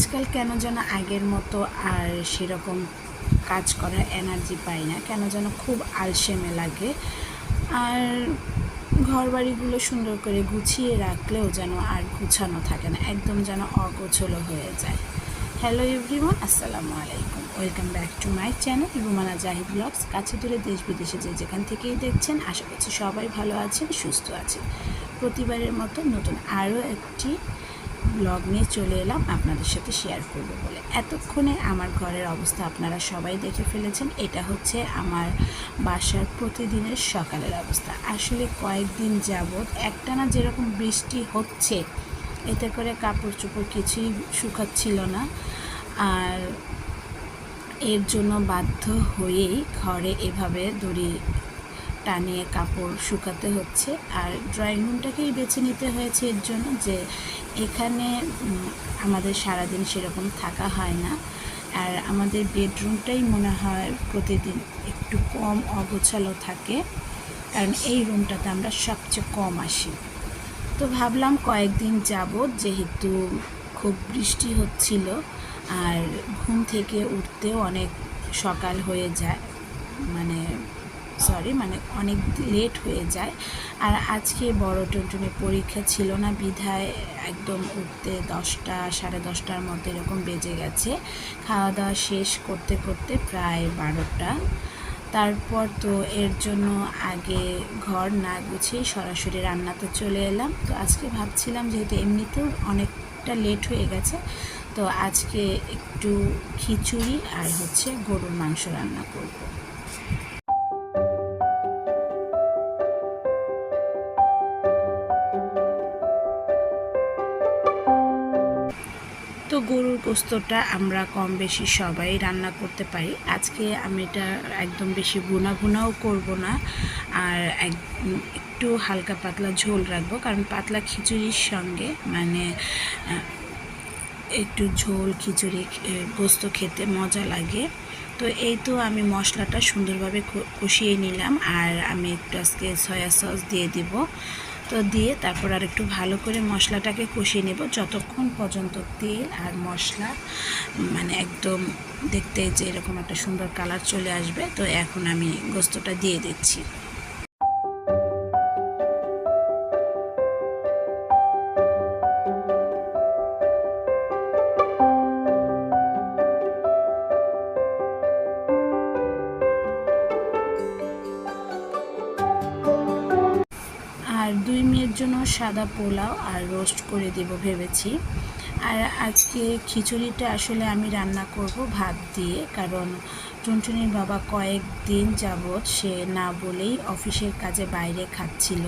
আজকাল কেন যেন আগের মতো আর সেরকম কাজ করার এনার্জি পাই না? কেন যেন খুব আলসেমে লাগে। আর ঘর বাড়িগুলো সুন্দর করে গুছিয়ে রাখলেও যেন আর গুছানো থাকে না, একদম যেন অগোছলো হয়ে যায়। হ্যালো এভরিওয়ান আসসালামু আলাইকুম। Welcome back to my channel Rumana Jahid blogs কাছে দূরে দেশ বিদেশে যে যেখান থেকেই দেখছেন, আশা করছি সবাই ভালো আছেন, সুস্থ আছেন। প্রতিবারের মতো নতুন আরও একটি ব্লগ নিয়ে চলে এলাম, আপনাদের সাথে শেয়ার করব বলে। এতক্ষণে আমার ঘরের অবস্থা আপনারা সবাই দেখে ফেলেছেন, এটা হচ্ছে আমার বাসার প্রতিদিনের সকালের অবস্থা। আসলে কয়েকদিন যাবৎ একটানা যেরকম বৃষ্টি হচ্ছে, এতে করে কাপড় চোপড় কিছুই শুকাচ্ছিল না। আর এর জন্য বাধ্য হয়েই ঘরে এভাবে দড়ি টানিয়ে কাপড় শুকাতে হচ্ছে। আর ড্রয়িং রুমটাকেই বেছে নিতে হয়েছে এর জন্য যে এখানে আমাদের সারাদিন সেরকম থাকা হয় না। আর আমাদের বেডরুমটাই মনে হয় প্রতিদিন একটু কম অগোছালো থাকে। কারণ এই রুমটাতে আমরা সবচেয়ে কম আসি। তো ভাবলাম কয়েকদিন যাবৎ যেহেতু খুব বৃষ্টি হচ্ছিল। আর ঘুম থেকে উঠতেও অনেক সকাল হয়ে যায়। মানে সরি মানে অনেক লেট হয়ে যায়। আর আজকে বড় টুনটুনের পরীক্ষা ছিল না, বিধায় একদম উঠতে দশটা, সাড়ে দশটার মধ্যে এরকম বেজে গেছে। খাওয়া দাওয়া শেষ করতে করতে প্রায় বারোটা। তারপর তো এর জন্য আগে ঘর না গুছিয়ে সরাসরি রান্নাতে চলে এলাম। তো আজকে ভাবছিলাম যেহেতু এমনিতেও অনেকটা লেট হয়ে গেছে, তো আজকে একটু খিচুড়ি আর হচ্ছে গরুর মাংস রান্না করব। গোস্তটা আমরা কম বেশি সবাই রান্না করতে পারি। আজকে আমি এটা একদম বেশি ভুনা ভুনাও করব না আর এক, একটু হালকা পাতলা ঝোল রাখব কারণ পাতলা খিচুড়ির সঙ্গে মানে একটু ঝোল, খিচুড়ি পোস্ত খেতে মজা লাগে। তো এই তো আমি মশলাটা সুন্দরভাবে কষিয়ে নিলাম আর আমি একটু আজকে সয়া সস দিয়ে দিব। তো দিয়ে তারপর আর একটু ভালো করে মশলাটাকে কষিয়ে নেব। যতক্ষণ পর্যন্ত তেল আর মশলা মানে একদম দেখতে যে এরকম একটা সুন্দর কালার চলে আসবে, তো এখন আমি গোস্তটা দিয়ে দিচ্ছি। মেয়ের জন্য সাদা পোলাও আর রোস্ট করে দেব ভেবেছি। আর আজকে খিচুড়িটা আসলে আমি রান্না করব ভাত দিয়ে, কারণ টুনটুনির বাবা কয়েকদিন যাবৎ সে না বলেই অফিসের কাজে বাইরে খাচ্ছিল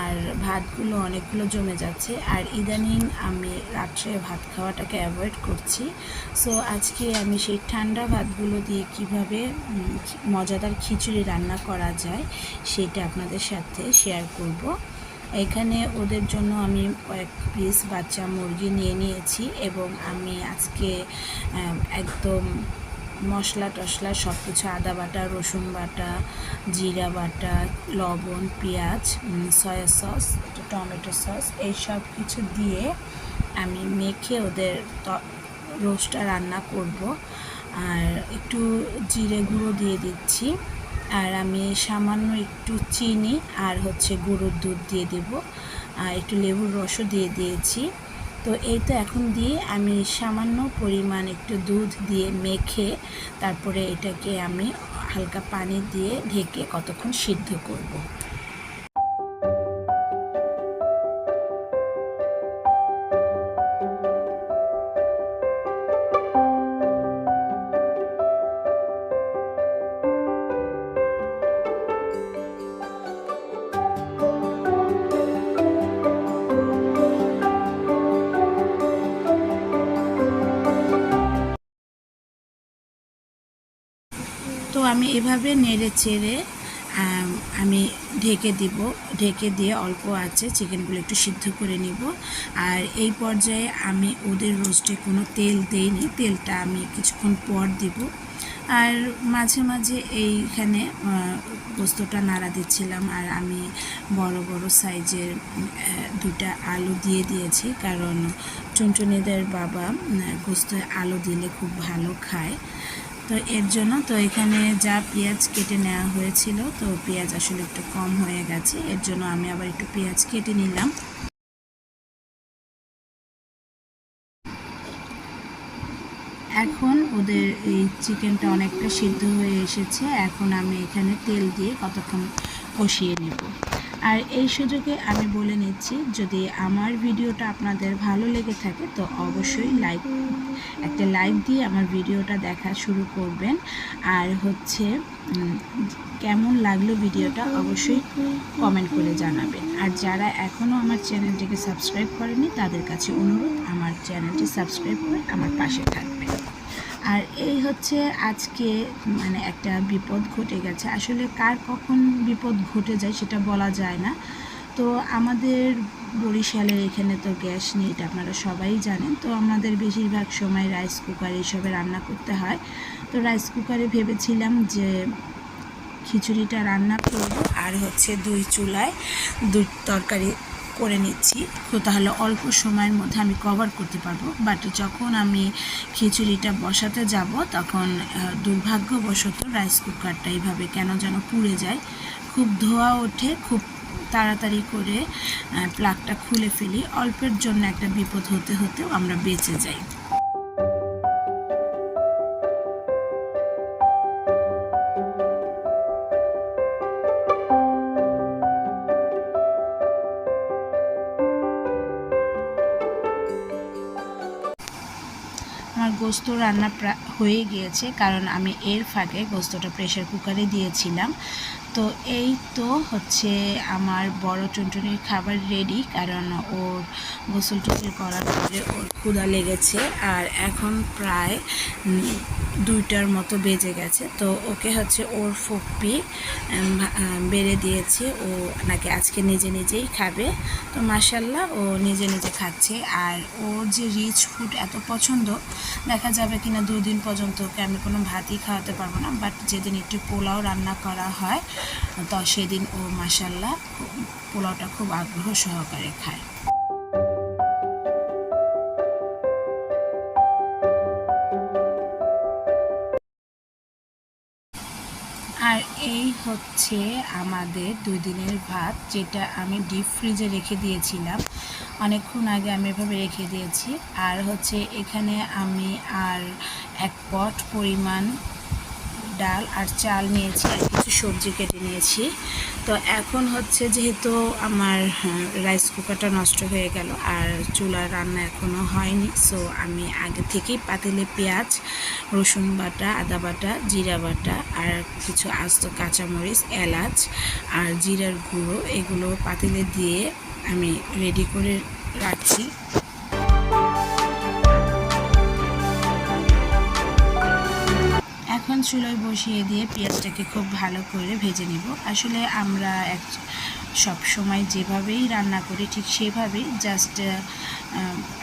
আর ভাতগুলো অনেকগুলো জমে যাচ্ছে। আর ইদানিং আমি রাত্রে ভাত খাওয়াটাকে অ্যাভয়েড করছি। সো আজকে আমি সেই ঠান্ডা ভাতগুলো দিয়ে কীভাবে মজাদার খিচুড়ি রান্না করা যায় সেটা আপনাদের সাথে শেয়ার করব। এখানে ওদের জন্য আমি কয়েক পিস বাচ্চা মুরগি নিয়ে নিয়েছি এবং আমি আজকে একদম মশলা টশলা সব কিছু আদা বাটা, রসুন বাটা, জিরা বাটা, লবণ, পেঁয়াজ সয়া সস টমেটো সস এই সব কিছু দিয়ে আমি মেখে ওদের রোস্টটা রান্না করব। আর একটু জিরে গুঁড়ো দিয়ে দিচ্ছি। আর আমি সামান্য একটু চিনি আর হচ্ছে গরুর দুধ দিয়ে দেব আর একটু লেবুর রসও দিয়ে দিয়েছি তো এই তো এখন দিয়ে আমি সামান্য পরিমাণ একটু দুধ দিয়ে মেখে তারপরে এটাকে আমি হালকা পানি দিয়ে ঢেকে কতক্ষণ সিদ্ধ করব। এভাবে নেড়ে চেড়ে, আমি ঢেকে দিব। ঢেকে দিয়ে অল্প আছে, চিকেনগুলো একটু সিদ্ধ করে নিব। আর এই পর্যায়ে আমি ওদের রোস্টে কোনো তেল দেইনি, তেলটা আমি কিছুক্ষণ পর দিব। আর মাঝে মাঝে এইখানে পোস্তটা নাড়া দিচ্ছিলাম, আর আমি বড় বড় সাইজের দুটা আলু দিয়ে দিয়েছি। কারণ চুনচুনিদের বাবা গোস্তে আলু দিলে খুব ভালো খায়। তো এর জন্য তো এখানে যা পেঁয়াজ কেটে নেওয়া হয়েছিল, তো পেঁয়াজ আসলে একটু কম হয়ে গেছে। এর জন্য আমি আবার একটু পেঁয়াজ কেটে নিলাম। এখন ওদের এই চিকেনটা অনেকটা সিদ্ধ হয়ে এসেছে। এখন আমি এখানে তেল দিয়ে কতক্ষণ কষিয়ে নেব। আর এই সুযোগে আমি বলে নিচ্ছি, যদি আমার ভিডিওটা আপনাদের ভালো লেগে থাকে, তো অবশ্যই লাইক একটা লাইক দিয়ে আমার ভিডিওটা দেখা শুরু করবেন। আর হচ্ছে কেমন লাগল ভিডিওটা অবশ্যই কমেন্ট করে জানাবেন। আর যারা এখনও আমার চ্যানেলটিকে সাবস্ক্রাইব করেনি, তাদের কাছে অনুরোধ, আমার চ্যানেলটি সাবস্ক্রাইব করে আমার পাশে থাকবেন। আর এই হচ্ছে আজকে মানে একটা বিপদ ঘটে গেছে। আসলে কার কখন বিপদ ঘটে যায় সেটা বলা যায় না। তো আমাদের বরিশালের এখানে তো গ্যাস নেই, এটা আপনারা সবাই জানেন। তো আমাদের বেশিরভাগ সময় রাইস কুকার এইসবে রান্না করতে হয়। তো রাইস কুকারে ভেবেছিলাম যে খিচুড়িটা রান্না করব, আর হচ্ছে দুই চুলায় দুই তরকারি করে নিচ্ছি। তো তাহলে অল্প সময়ের মধ্যে আমি কভার করতে পারব। বাট যখন আমি খিচুড়িটা বসাতে যাব, তখন দুর্ভাগ্যবশত রাইস কুকারটা এইভাবে কেন যেন পুড়ে যায়। খুব ধোয়া ওঠে, খুব তাড়াতাড়ি করে প্লাগটা খুলে ফেলি। অল্পের জন্য একটা বিপদ হতে হতেও আমরা বেঁচে যাই। গোস্ত রান্না হয়ে গিয়েছে কারণ আমি এর ফাঁকে গোস্তটা প্রেশার কুকারে দিয়েছিলাম। তো এই তো হচ্ছে আমার বড় টুনটুনির খাবার রেডি কারণ ওর গোসল টুসল করার পরে ওর ক্ষুধা লেগেছে আর এখন প্রায় দুইটার মতো বেজে গেছে। তো ওকে হচ্ছে ওর ফুপ্পি বেড়ে দিয়েছে। ও নাকি আজকে নিজে নিজেই খাবে। তো মাসাল্লাহ ও নিজে নিজে খাচ্ছে। আর ওর যে রিচ ফুড এত পছন্দ, দেখা যাবে কিনা দুই দিন পর্যন্ত ওকে আমি কোনো ভাতই খাওয়াতে পারব না। বাট যেদিন একটু পোলাও রান্না করা হয় তো সেদিন ও মাসাল্লাহ পোলাওটা খুব আগ্রহ সহকারে খায়। আর এই হচ্ছে আমাদের দুই দিনের ভাত, যেটা আমি ডিপ ফ্রিজে রেখে দিয়েছিলাম। অনেকক্ষণ আগে আমি এভাবে রেখে দিয়েছি। আর হচ্ছে এখানে আমি আর এক পট পরিমাণ ডাল আর চাল নিয়েছি। কিছু সবজি কেটে নিয়েছি। তো এখন হচ্ছে যেহেতু আমার হ্যাঁ, রাইস কুকারটা নষ্ট হয়ে গেল আর চুলার রান্না এখনও হয়নি সো আমি আগে থেকেই পাতিলে পেঁয়াজ রসুন বাটা আদা বাটা জিরা বাটা আর কিছু আস্ত কাঁচামরিচ এলাচ আর জিরার গুঁড়ো এগুলো পাতিলে দিয়ে আমি রেডি করে রাখছি। চুলোয় বসিয়ে দিয়ে পেঁয়াজটাকে খুব ভালো করে ভেজে নিব। আসলে আমরা এক সব সময় যেভাবেই রান্না করি ঠিক সেভাবেই জাস্ট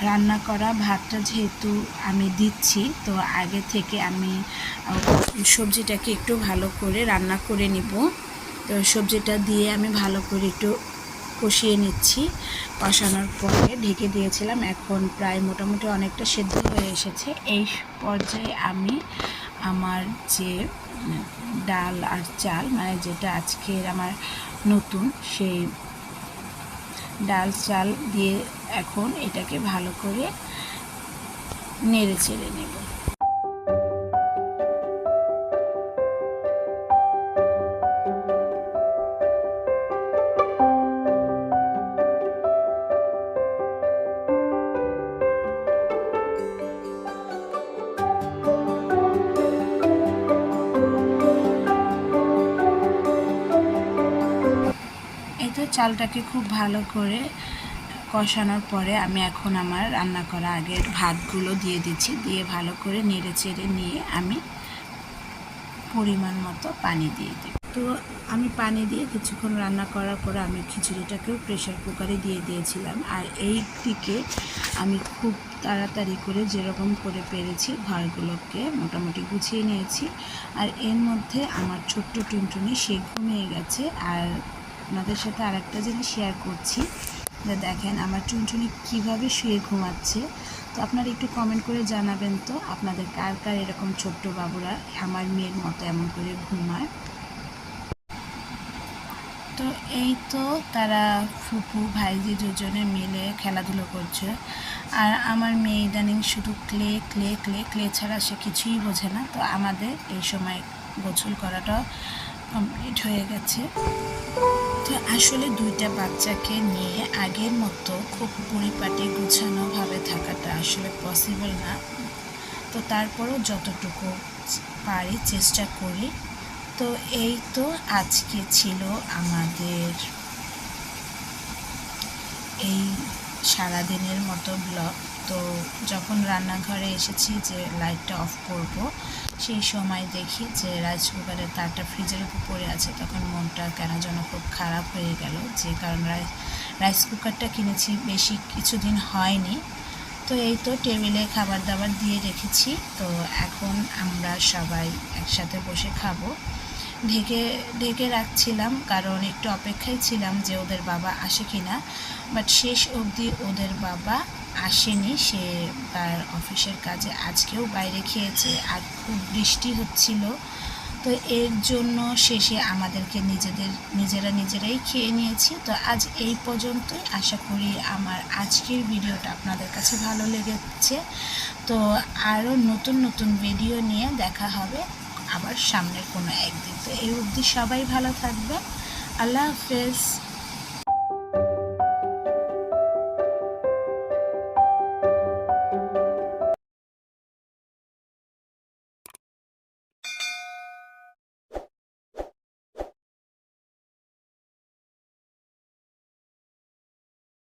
রান্না করা ভাতটা যেহেতু আমি দিচ্ছি, তো আগে থেকে আমি সবজিটাকে একটু ভালো করে রান্না করে নিব। তো সবজিটা দিয়ে আমি ভালো করে একটু কষিয়ে নিচ্ছি। কষানোর পরে ঢেকে দিয়েছিলাম। এখন প্রায় মোটামুটি অনেকটা সেদ্ধ হয়ে এসেছে। এই পর্যায়ে আমি আমার যে ডাল আর চাল মানে যেটা আজকের আমার নতুন, সেই ডাল চাল দিয়ে এখন এটাকে ভালো করে নেড়ে চেড়ে নেব। চালটাকে খুব ভালো করে কষানোর পরে আমি এখন আমার রান্না করা আগের ভাতগুলো দিয়ে দিচ্ছি। দিয়ে ভালো করে নেড়ে চেড়ে নিয়ে আমি পরিমাণ মতো পানি দিয়ে দিই তো আমি পানি দিয়ে কিছুক্ষণ রান্না করার পরে আমি খিচুড়িটাকেও প্রেশার কুকারে দিয়ে দিয়েছিলাম। আর এই দিকে আমি খুব তাড়াতাড়ি করে যেরকম করে পেরেছি ঘরগুলোকে মোটামুটি গুছিয়ে নিয়েছি। আর এর মধ্যে আমার ছোট্ট টুনটুনি, সে ঘুমিয়ে গেছে। আর আপনাদের সাথে আরেকটা জিনিস শেয়ার করছি। যে দেখেন, আমার টুনটুনি কীভাবে শুয়ে ঘুমাচ্ছে। তো আপনারা একটু কমেন্ট করে জানাবেন তো, আপনাদের কার কার এরকম ছোট্ট বাবুরা আমার মেয়ের মতো এমন করে ঘুমায়। তো এই তো তারা ফুপু, ভাইজি দুজনে মিলে খেলাধুলো করছে। আর আমার মেয়ে ইদানিং শুধু ক্লে ক্লে ক্লে ক্লে ছাড়া সে কিছুই বোঝে না। তো আমাদের এই সময় গোসল করাটা কমপ্লিট হয়ে গেছে। তো আসলে দুইটা বাচ্চাকে নিয়ে আগের মতো খুব পরিপাটি, গুছানোভাবে থাকাটা আসলে পসিবল না। তো তারপরও যতটুকু পারি চেষ্টা করি। তো এই তো আজকে ছিল আমাদের এই সারাদিনের মতো ব্লগ তো যখন রান্নাঘরে এসেছি যে লাইটটা অফ করব সেই সময় দেখি যে রাইস কুকারের তারটা ফ্রিজের উপর পড়ে আছে। তখন মনটা কেন যেন খুব খারাপ হয়ে গেল। যে কারণ রাইস রাইস কুকারটা কিনেছি, বেশি কিছুদিন হয়নি। তো এই তো টেবিলে খাবার দাবার দিয়ে রেখেছি। তো এখন আমরা সবাই একসাথে বসে খাব। ঢেকে ঢেকে রাখছিলাম, কারণ একটু অপেক্ষায় ছিলাম যে ওদের বাবা আসে কিনা। বাট শেষ অবধি ওদের বাবা আসেনি, সে তার অফিসের কাজে আজকেও বাইরে খেয়েছে, আর খুব বৃষ্টি হচ্ছিল। তো এর জন্য শেষে আমাদেরকে নিজেদের, নিজেরা নিজেরাই খেয়ে নিয়েছি। তো আজ এই পর্যন্তই। আশা করি আমার আজকের ভিডিওটা আপনাদের কাছে ভালো লেগেছে। তো আরও নতুন নতুন ভিডিও নিয়ে দেখা হবে আবার সামনের কোনো একদিন। তো এই অবধি সবাই ভালো থাকবে আল্লাহ হাফেজ।